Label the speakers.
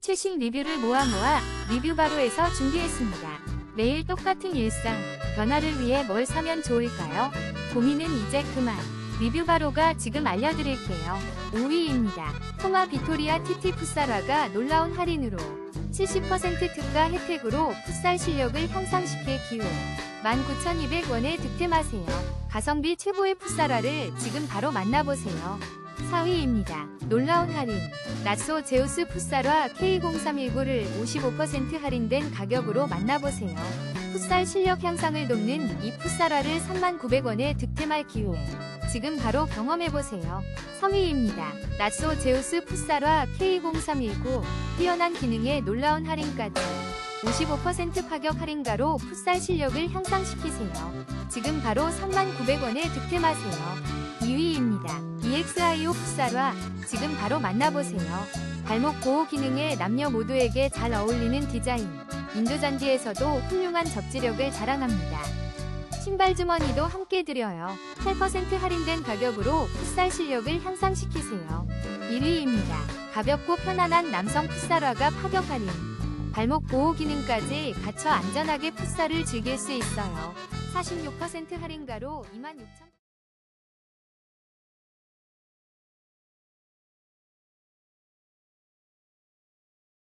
Speaker 1: 최신 리뷰를 모아 모아 리뷰 바로에서 준비했습니다. 매일 똑같은 일상, 변화를 위해 뭘 사면 좋을까요? 고민은 이제 그만. 리뷰 바로가 지금 알려드릴게요. 5위입니다. 통화 비토리아 TT 풋사라가 놀라운 할인으로 70% 특가 혜택으로 풋살 실력을 향상시킬 기회. 19,200원에 득템하세요. 가성비 최고의 풋사라를 지금 바로 만나보세요. 4위입니다. 놀라운 할인. 나소 제우스 풋살화 K0319를 55% 할인된 가격으로 만나보세요. 풋살 실력 향상을 돕는 이 풋살화를 39,000원에 득템할 기회. 지금 바로 경험해보세요. 3위입니다. 나소 제우스 풋살화 K0319 뛰어난 기능에 놀라운 할인까지 55% 가격 할인가로 풋살 실력을 향상시키세요. 지금 바로 39,000원에 득템하세요. 2위입니다. EXIO 풋살화 지금 바로 만나보세요. 발목 보호 기능에 남녀 모두에게 잘 어울리는 디자인. 인도잔디에서도 훌륭한 접지력을 자랑합니다. 신발 주머니도 함께 드려요. 8% 할인된 가격으로 풋살 실력을 향상시키세요. 1위입니다. 가볍고 편안한 남성 풋살화가 파격 할인. 발목 보호 기능까지 갖춰 안전하게 풋살을 즐길 수 있어요. 46% 할인가로 26,000